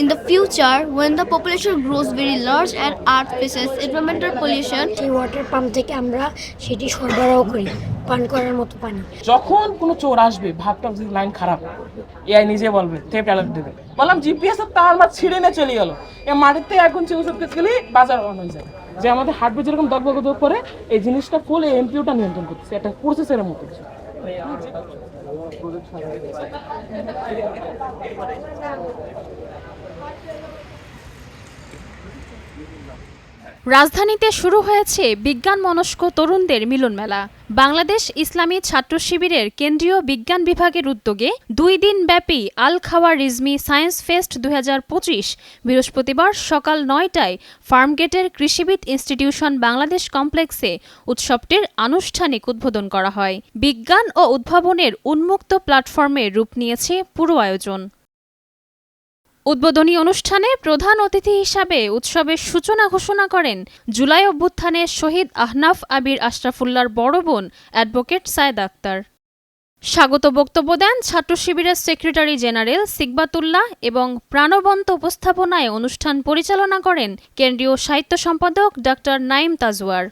In the future, when the population grows very large and Earth faces environmental pollution, এই water pump থেকে আমরা সেটি সরবরাহ করি পান করার মতো পানি। যখন কোনো চোর আসবে ভাবতাম যে লাইন খারাপ। এআই নিজে বলবে থেপ্ট অ্যালার্ট দেবে বললাম জিপিএস এর তার মাছ ছিঁড়ে নিয়ে চলে গেল। এ মাটিতে এখন চিকিৎসক গেলে বাজার অন হয়ে যাবে। যে আমাদের হার্টবিট যেরকম দগবগ দগ করে এই জিনিসটা ফুল এই এমপিউটা নিয়ন্ত্রণ করতেছে। একটা প্রসেসের মতো কিছু। রাজধানীতে শুরু হয়েছে বিজ্ঞান মনস্ক তরুণদের মিলন মেলা। বাংলাদেশ ইসলামী ছাত্র শিবিরের কেন্দ্রীয় বিজ্ঞান বিভাগের উদ্যোগে দুই দিন ব্যাপী আল খাওয়া রিজমি সায়েন্স ফেস্ট দু হাজার পঁচিশ বৃহস্পতিবার সকাল নয়টায় ফার্মগেটের কৃষিবিদ ইনস্টিটিউশন বাংলাদেশ কমপ্লেক্সে উৎসবটির আনুষ্ঠানিক উদ্বোধন করা হয়। বিজ্ঞান ও উদ্ভাবনের উন্মুক্ত প্ল্যাটফর্মে রূপ নিয়েছে পুরো আয়োজন। উদ্বোধনী অনুষ্ঠানে প্রধান অতিথি হিসাবে উৎসবের সূচনা ঘোষণা করেন জুলাই অভ্যুত্থানে শহীদ আহনাফ আবির আশরাফুল্লার বড় বোন অ্যাডভোকেট সায়েদ আক্তার। স্বাগত বক্তব্য দেন ছাত্র শিবিরের সেক্রেটারি জেনারেল সিকবাতুল্লাহ এবং প্রাণবন্ত উপস্থাপনায় অনুষ্ঠান পরিচালনা করেন কেন্দ্রীয় সাহিত্য সম্পাদক ডক্টর নাইম তাজওয়ার।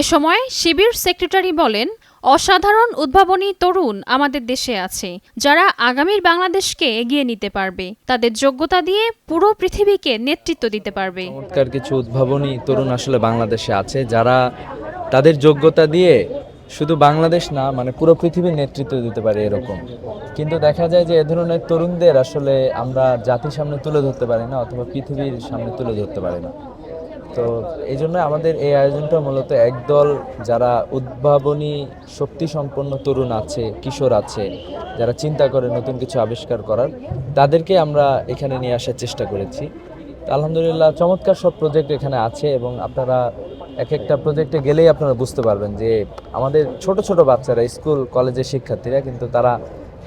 এ সময় শিবির সেক্রেটারি বলেন অসাধারণ উদ্ভাবনী তরুণ আমাদের দেশে আছে, যারা আগামীর বাংলাদেশকে এগিয়ে নিতে পারবে। তাদের যোগ্যতা দিয়ে পুরো পৃথিবীকে নেতৃত্ব দিতে পারবে। কিছু উদ্ভাবনী তরুণ আসলে বাংলাদেশে আছে, যারা তাদের যোগ্যতা দিয়ে শুধু বাংলাদেশ না মানে পুরো পৃথিবীর নেতৃত্ব দিতে পারে এরকম। কিন্তু দেখা যায় যে এ ধরনের তরুণদের আসলে আমরা জাতির সামনে তুলে ধরতে পারি না, অথবা পৃথিবীর সামনে তুলে ধরতে পারি না। তো এই জন্য আমাদের এই আয়োজনটা মূলত একদল যারা উদ্ভাবনী শক্তি সম্পন্ন তরুণ আছে, কিশোর আছে, যারা চিন্তা করে নতুন কিছু আবিষ্কার করার, তাদেরকে আমরা এখানে নিয়ে আসার চেষ্টা করেছি। আলহামদুলিল্লাহ চমৎকার সব প্রজেক্ট এখানে আছে এবং আপনারা এক একটা প্রজেক্টে গেলেই আপনারা বুঝতে পারবেন যে আমাদের ছোট ছোট বাচ্চারা, স্কুল, কলেজের শিক্ষার্থীরা কিন্তু তারা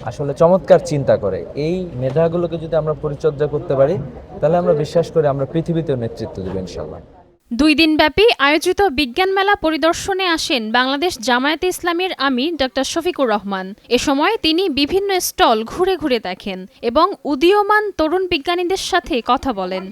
আসলে চমৎকার চিন্তা করে। এই মেধাগুলোকে যদি আমরা পরিচর্যা করতে পারি, তাহলে আমরা বিশ্বাস করি আমরা পৃথিবীতেও নেতৃত্ব দেবো ইনশাল্লাহ দুই দিনব্যাপী আয়োজিত বিজ্ঞান মেলা পরিদর্শনে আসেন বাংলাদেশ জামায়াতে ইসলামের আমির ডক্টর শফিকুর রহমান। এ সময় তিনি বিভিন্ন স্টল ঘুরে ঘুরে দেখেন এবং উদীয়মান তরুণ বিজ্ঞানীদের সাথে কথা বলেন।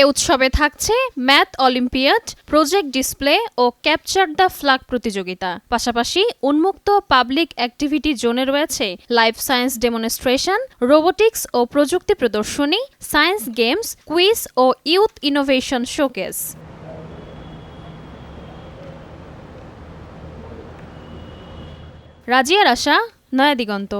এ উৎসবে থাকছে ম্যাথ অলিম্পিয়াড, প্রজেক্ট ডিসপ্লে ও ক্যাপচার দ্য ফ্ল্যাগ প্রতিযোগিতা। পাশাপাশি উন্মুক্ত পাবলিক অ্যাক্টিভিটি জোনে রয়েছে লাইফ সায়েন্স ডেমনস্ট্রেশন, রোবোটিক্স ও প্রযুক্তি প্রদর্শনী। সায়েন্স গেমস কুইজ ও ইউথ ইনোভেশন শোকেস রাজিয়ার আশা নয়াদিগন্ত